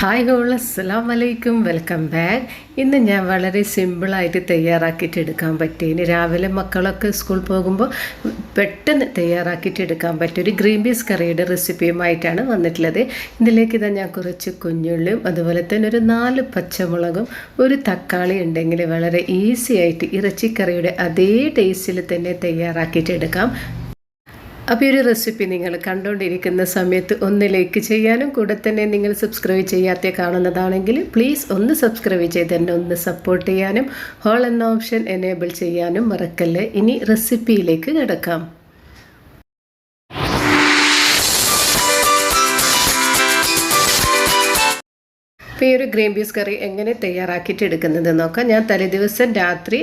Hi goal അസ്സാം വലൈക്കും welcome back ഇന്ന് ഞാൻ വളരെ സിമ്പിളായിട്ട് തയ്യാറാക്കിയിട്ട് എടുക്കാൻ പറ്റിയ ഇനി രാവിലെ മക്കളൊക്കെ സ്കൂൾ പോകുമ്പോൾ പെട്ടെന്ന് തയ്യാറാക്കിയിട്ട് എടുക്കാൻ പറ്റിയ ഒരു ഗ്രീൻ പീസ് കറിയുടെ റെസിപ്പിയുമായിട്ടാണ് വന്നിട്ടുള്ളത്. ഇതിലേക്ക് ഇതാ ഞാൻ കുറച്ച് കുഞ്ഞുള്ളിയും അതുപോലെ തന്നെ ഒരു നാല് പച്ചമുളകും ഒരു തക്കാളി ഉണ്ടെങ്കിൽ വളരെ ഈസി ആയിട്ട് ഇറച്ചിക്കറിയുടെ അതേ ടേസ്റ്റിൽ തന്നെ തയ്യാറാക്കിയിട്ട് എടുക്കാം. അപ്പോൾ ഈ ഒരു റെസിപ്പി നിങ്ങൾ കണ്ടുകൊണ്ടിരിക്കുന്ന സമയത്ത് ഒന്ന് ലൈക്ക് ചെയ്യാനും കൂടെ തന്നെ നിങ്ങൾ സബ്സ്ക്രൈബ് ചെയ്യാത്ത കാണുന്നതാണെങ്കിൽ പ്ലീസ് ഒന്ന് സബ്സ്ക്രൈബ് ചെയ്ത് എന്നെ ഒന്ന് സപ്പോർട്ട് ചെയ്യാനും ഹോൾ എന്ന ഓപ്ഷൻ എനേബിൾ ചെയ്യാനും മറക്കല്ലേ. ഇനി റെസിപ്പിയിലേക്ക് കിടക്കാം. അപ്പോൾ ഈ ഒരു ഗ്രീൻ പീസ് കറി എങ്ങനെ തയ്യാറാക്കിയിട്ട് എടുക്കുന്നത് നോക്കാം ഞാൻ തലേദിവസം രാത്രി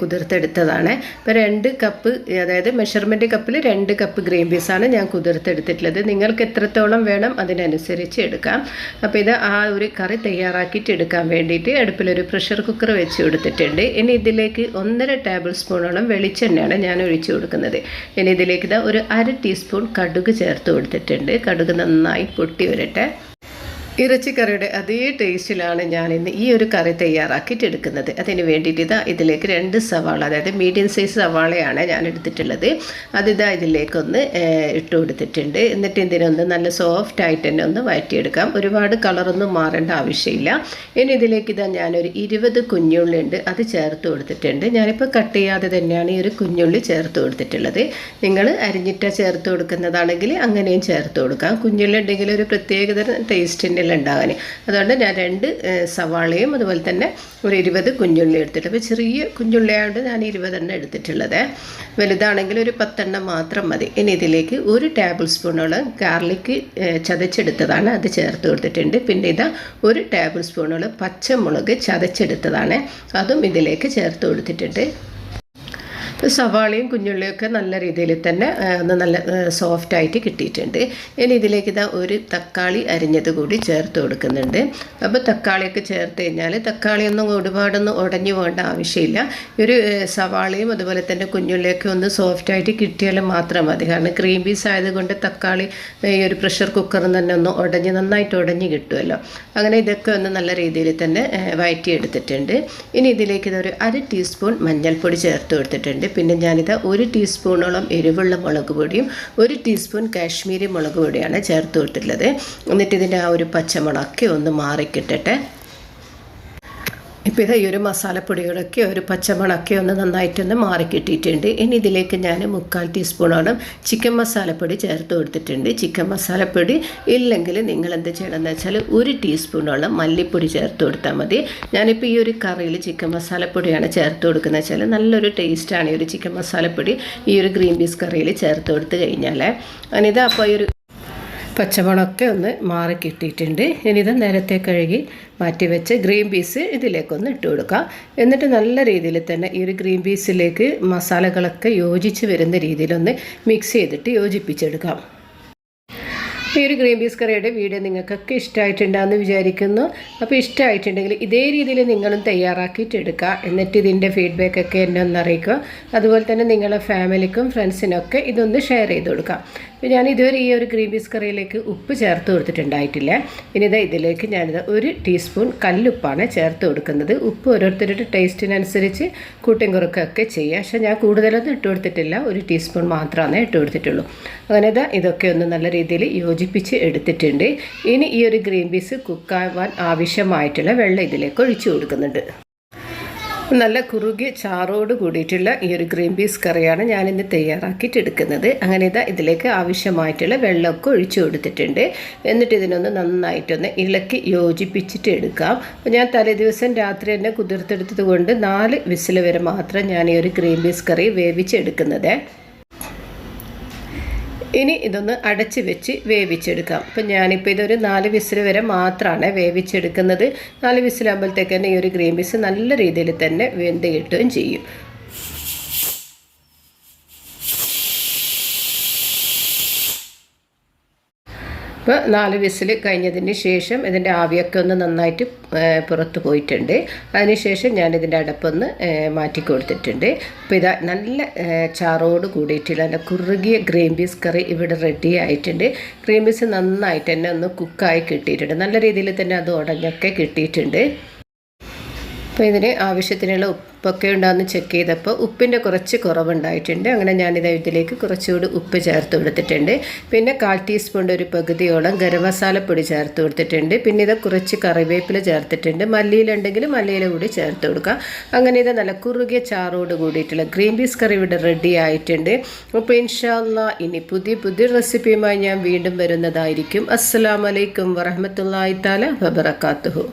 കുതിർത്തെടുത്തതാണ്. ഇപ്പോൾ രണ്ട് കപ്പ് അതായത് മെഷർമെന്റ് കപ്പിൽ രണ്ട് കപ്പ് ഗ്രീൻ പീസാണ് ഞാൻ കുതിർത്തെടുത്തിട്ടുള്ളത്. നിങ്ങൾക്ക് എത്രത്തോളം വേണം അതിനനുസരിച്ച് എടുക്കാം. അപ്പോൾ ഇത് ആ ഒരു കറി തയ്യാറാക്കിയിട്ട് എടുക്കാൻ വേണ്ടിയിട്ട് അടുപ്പിലൊരു പ്രഷർ കുക്കർ വെച്ച് കൊടുത്തിട്ടുണ്ട്. ഇനി ഇതിലേക്ക് ഒന്നര ടേബിൾ സ്പൂണോളം വെളിച്ചെണ്ണയാണ് ഞാൻ ഒഴിച്ചു കൊടുക്കുന്നത്. ഇനി ഇതിലേക്ക് ഇതാ ഒരു അര ടീസ്പൂൺ കടുക് ചേർത്ത് കൊടുത്തിട്ടുണ്ട്. കടുക് നന്നായി പൊട്ടി വരട്ടെ. ഇറച്ചിക്കറിയുടെ അതേ ടേസ്റ്റിലാണ് ഞാൻ ഇന്ന് ഈ ഒരു കറി തയ്യാറാക്കിയിട്ട് എടുക്കുന്നത് അതിന് വേണ്ടിയിട്ട് ഇതാ ഇതിലേക്ക് രണ്ട് സവാള അതായത് മീഡിയം സൈസ് സവാളയാണ് ഞാൻ എടുത്തിട്ടുള്ളത്. അതിതാ ഇതിലേക്കൊന്ന് ഇട്ട് കൊടുത്തിട്ടുണ്ട്. എന്നിട്ട് ഇതിനൊന്ന് നല്ല സോഫ്റ്റ് ആയിട്ട് തന്നെ ഒന്ന് വഴറ്റിയെടുക്കാം. ഒരുപാട് കളറൊന്നും മാറേണ്ട ആവശ്യമില്ല. ഇനി ഇതിലേക്ക് ഇതാ ഞാനൊരു ഇരുപത് കുഞ്ഞുള്ളി ഉണ്ട് അത് ചേർത്ത് കൊടുത്തിട്ടുണ്ട്. ഞാനിപ്പോൾ കട്ട് ചെയ്യാതെ തന്നെയാണ് ഈ ഒരു കുഞ്ഞുള്ളി ചേർത്ത് കൊടുത്തിട്ടുള്ളത്. നിങ്ങൾ അരിഞ്ഞിട്ട ചേർത്ത് കൊടുക്കുന്നതാണെങ്കിൽ അങ്ങനെയും ചേർത്ത് കൊടുക്കാം. കുഞ്ഞുള്ളി ഉണ്ടെങ്കിൽ ഒരു പ്രത്യേകതരം ടേസ്റ്റ് തന്നെയല്ല ഉണ്ടാകാൻ അതുകൊണ്ട് ഞാൻ രണ്ട് സവാളയും അതുപോലെ തന്നെ ഒരു ഇരുപത് കുഞ്ഞുള്ളി എടുത്തിട്ട് അപ്പോൾ ചെറിയ കുഞ്ഞുള്ളി ആയതുകൊണ്ട് ഞാൻ ഇരുപതെണ്ണം എടുത്തിട്ടുള്ളത്. വലുതാണെങ്കിൽ ഒരു പത്തെണ്ണം മാത്രം മതി. ഇനി ഇതിലേക്ക് ഒരു ടേബിൾ സ്പൂണോളം ഗാർലിക്ക് ചതച്ചെടുത്തതാണ് അത് ചേർത്ത് കൊടുത്തിട്ടുണ്ട്. പിന്നെ ഇതാ ഒരു ടേബിൾ സ്പൂണോളം പച്ചമുളക് ചതച്ചെടുത്തതാണ്. അതും ഇതിലേക്ക് ചേർത്ത് കൊടുത്തിട്ടുണ്ട്. സവാളയും കുഞ്ഞുള്ളിയൊക്കെ നല്ല രീതിയിൽ തന്നെ ഒന്ന് നല്ല സോഫ്റ്റ് ആയിട്ട് കിട്ടിയിട്ടുണ്ട്. ഇനി ഇതിലേക്ക് ഇതാ ഒരു തക്കാളി അരിഞ്ഞത് കൂടി ചേർത്ത് കൊടുക്കുന്നുണ്ട്. അപ്പോൾ തക്കാളിയൊക്കെ ചേർത്ത് കഴിഞ്ഞാൽ തക്കാളിയൊന്നും ഒരുപാടൊന്നും ഉടഞ്ഞു പോകേണ്ട ആവശ്യമില്ല. ഒരു സവാളയും അതുപോലെ തന്നെ കുഞ്ഞുള്ളിയൊക്കെ ഒന്ന് സോഫ്റ്റ് ആയിട്ട് കിട്ടിയാൽ മാത്രം മതി. കാരണം ക്രീം പീസ് ആയതുകൊണ്ട് തക്കാളി ഈ ഒരു പ്രഷർ കുക്കറിൽ തന്നെ ഒന്ന് ഉടഞ്ഞ് നന്നായിട്ട് ഉടഞ്ഞ് കിട്ടുമല്ലോ. അങ്ങനെ ഇതൊക്കെ ഒന്ന് നല്ല രീതിയിൽ തന്നെ വഴറ്റിയെടുത്തിട്ടുണ്ട് ഇനി ഇതിലേക്ക് ഇതൊരു അര ടീസ്പൂൺ മഞ്ഞൾപ്പൊടി ചേർത്ത് കൊടുത്തിട്ടുണ്ട്. പിന്നെ ഞാനിത് ഒരു ടീസ്പൂണോളം എരിവുള്ള മുളക് പൊടിയും ഒരു ടീസ്പൂൺ കാശ്മീരി മുളക് പൊടിയാണ് ചേർത്ത് കൊടുത്തിട്ടുള്ളത്. എന്നിട്ട് ഇതിന്റെ ആ ഒരു പച്ചമുളകൊക്കെ ഒന്ന് മാറിക്കിട്ടട്ടെ ഇപ്പോൾ ഈ ഒരു മസാലപ്പൊടികളൊക്കെ ഒരു പച്ചമുളകൊക്കെ ഒന്ന് നന്നായിട്ടൊന്ന് മാറി കിട്ടിയിട്ടുണ്ട്. ഇനി ഇതിലേക്ക് ഞാൻ മുക്കാൽ ടീസ്പൂണോളം ചിക്കൻ മസാലപ്പൊടി ചേർത്ത് കൊടുത്തിട്ടുണ്ട്. ചിക്കൻ മസാലപ്പൊടി ഇല്ലെങ്കിൽ നിങ്ങൾ എന്ത് ചെയ്യണമെന്ന് വെച്ചാൽ ഒരു ടീസ്പൂണോളം മല്ലിപ്പൊടി ചേർത്ത് കൊടുത്താൽ മതി. ഞാനിപ്പോൾ ഈ ഒരു കറിയിൽ ചിക്കൻ മസാലപ്പൊടിയാണ് ചേർത്ത് കൊടുക്കുന്നത് വെച്ചാൽ നല്ലൊരു ടേസ്റ്റാണ് ഈ ഒരു ചിക്കൻ മസാലപ്പൊടി ഈ ഒരു ഗ്രീൻ പീസ് കറിയിൽ ചേർത്ത് കൊടുത്ത് കഴിഞ്ഞാൽ അനിത് അപ്പോൾ ഈ ഒരു പച്ചമുളകൊക്കെ ഒന്ന് മാറി കിട്ടിയിട്ടുണ്ട്. ഇനി ഇത് നേരത്തെ കഴുകി മാറ്റി വെച്ച് ഗ്രീൻ പീസ് ഇതിലേക്കൊന്ന് ഇട്ട് കൊടുക്കാം എന്നിട്ട് നല്ല രീതിയിൽ തന്നെ ഈ ഒരു ഗ്രീൻ പീസിലേക്ക് മസാലകളൊക്കെ യോജിച്ച് വരുന്ന രീതിയിലൊന്ന് മിക്സ് ചെയ്തിട്ട് യോജിപ്പിച്ചെടുക്കാം. ഈ ഒരു ഗ്രീൻ പീസ് കറിയുടെ വീഡിയോ നിങ്ങൾക്കൊക്കെ ഇഷ്ടമായിട്ടുണ്ടാകുമെന്ന് വിചാരിക്കുന്നു. അപ്പോൾ ഇഷ്ടമായിട്ടുണ്ടെങ്കിൽ ഇതേ രീതിയിൽ നിങ്ങളും തയ്യാറാക്കിയിട്ട് എടുക്കുക എന്നിട്ട് ഇതിന്റെ ഫീഡ്ബാക്കൊക്കെ എന്നെ ഒന്ന് അറിയിക്കുക. അതുപോലെ തന്നെ നിങ്ങളുടെ ഫാമിലിക്കും ഫ്രണ്ട്സിനൊക്കെ ഇതൊന്ന് ഷെയർ ചെയ്ത് കൊടുക്കാം അപ്പോൾ ഞാൻ ഇതുവരെ ഈ ഒരു ഗ്രീൻ പീസ് കറിയിലേക്ക് ഉപ്പ് ചേർത്ത് കൊടുത്തിട്ടുണ്ടായിട്ടില്ല. ഇനി ഇതാ ഇതിലേക്ക് ഞാനിത് ഒരു ടീസ്പൂൺ കല്ലുപ്പാണ് ചേർത്ത് കൊടുക്കുന്നത്. ഉപ്പ് ഓരോരുത്തരുടെ ടേസ്റ്റിനനുസരിച്ച് കൂട്ടിയും കുറുക്കൊക്കെ ചെയ്യുക. പക്ഷേ ഞാൻ കൂടുതലൊന്നും ഇട്ട് കൊടുത്തിട്ടില്ല. ഒരു ടീസ്പൂൺ മാത്രമാണ് ഇട്ട് കൊടുത്തിട്ടുള്ളൂ. അങ്ങനെ ഇതാ ഇതൊക്കെ ഒന്ന് നല്ല രീതിയിൽ യോജിപ്പിച്ച് എടുത്തിട്ടുണ്ട്. ഇനി ഈ ഒരു ഗ്രീൻ പീസ് കുക്കാവാൻ ആവശ്യമായിട്ടുള്ള വെള്ളം ഇതിലേക്ക് ഒഴിച്ചു കൊടുക്കുന്നുണ്ട്. നല്ല കുറുകിയ ചാറോട് കൂടിയിട്ടുള്ള ഈ ഒരു ഗ്രീൻ പീസ് കറിയാണ് ഞാനിന്ന് തയ്യാറാക്കിയിട്ട് എടുക്കുന്നത്. അങ്ങനെ ഇതാ ഇതിലേക്ക് ആവശ്യമായിട്ടുള്ള വെള്ളമൊക്കെ ഒഴിച്ചു കൊടുത്തിട്ടുണ്ട്. എന്നിട്ട് ഇതിനൊന്ന് നന്നായിട്ടൊന്ന് ഇളക്കി യോജിപ്പിച്ചിട്ട് എടുക്കാം. അപ്പോൾ ഞാൻ തലേദിവസം രാത്രി തന്നെ കുതിർത്തെടുത്തത് കൊണ്ട് നാല് വിസിൽ വരെ മാത്രം ഞാൻ ഈ ഒരു ഗ്രീൻ പീസ് കറി വേവിച്ചെടുക്കുന്നത് ഇനി ഇതൊന്ന് അടച്ച് വെച്ച് വേവിച്ചെടുക്കാം. അപ്പം ഞാനിപ്പോൾ ഇതൊരു നാല് വിസിൽ വരെ മാത്രമാണ് വേവിച്ചെടുക്കുന്നത്. നാല് വിസിലാകുമ്പോഴത്തേക്ക് തന്നെ ഈ ഒരു ഗ്രീൻ പീസ് നല്ല രീതിയിൽ തന്നെ വെന്ത് കിട്ടുകയും ചെയ്യും. അപ്പോൾ നാല് വിസിൽ കഴിഞ്ഞതിന് ശേഷം ഇതിന്റെ ആവിയൊക്കെ ഒന്ന് നന്നായിട്ട് പുറത്ത് പോയിട്ടുണ്ട്. അതിനുശേഷം ഞാൻ ഇതിന്റെ അടപ്പൊന്ന് മാറ്റി കൊടുത്തിട്ടുണ്ട്. അപ്പോൾ ഇതാ നല്ല ചാറോട് കൂടിയിട്ടുള്ള നല്ല കുറുകിയ ഗ്രീൻ പീസ് കറി ഇവിടെ റെഡി ആയിട്ടുണ്ട്. ഗ്രീൻ പീസ് നന്നായിട്ട് തന്നെ ഒന്ന് കുക്കായി കിട്ടിയിട്ടുണ്ട്. നല്ല രീതിയിൽ തന്നെ അത് ഉടഞ്ഞൊക്കെ കിട്ടിയിട്ടുണ്ട്. അപ്പോൾ ഇതിന് ആവശ്യത്തിനുള്ള ഉപ്പൊക്കെ ഉണ്ടാകുന്ന ചെക്ക് ചെയ്തപ്പോൾ ഉപ്പിന്റെ കുറച്ച് കുറവുണ്ടായിട്ടുണ്ട്. അങ്ങനെ ഞാനിത് ഇതിലേക്ക് കുറച്ചുകൂടി ഉപ്പ് ചേർത്ത് കൊടുത്തിട്ടുണ്ട്. പിന്നെ കാൽ ടീസ്പൂണിന്റെ ഒരു പകുതിയോളം ഗരം മസാലപ്പൊടി ചേർത്ത് കൊടുത്തിട്ടുണ്ട്. പിന്നെ ഇത് കുറച്ച് കറിവേപ്പില ചേർത്തിട്ടുണ്ട്. മല്ലിയിലുണ്ടെങ്കിൽ മല്ലിയില കൂടി ചേർത്ത് കൊടുക്കുക അങ്ങനെ ഇത് നല്ല കുറുകിയ ചാറോട് കൂടിയിട്ടുള്ള ഗ്രീൻ പീസ് കറി ഇവിടെ റെഡി ആയിട്ടുണ്ട്. അപ്പോൾ ഇൻഷാല്ല ഇനി പുതിയ പുതിയ റെസിപ്പിയുമായി ഞാൻ വീണ്ടും വരുന്നതായിരിക്കും. അസ്സലാമലൈക്കും വറഹമത്തല്ലായി താല വബറക്കാത്തുഹു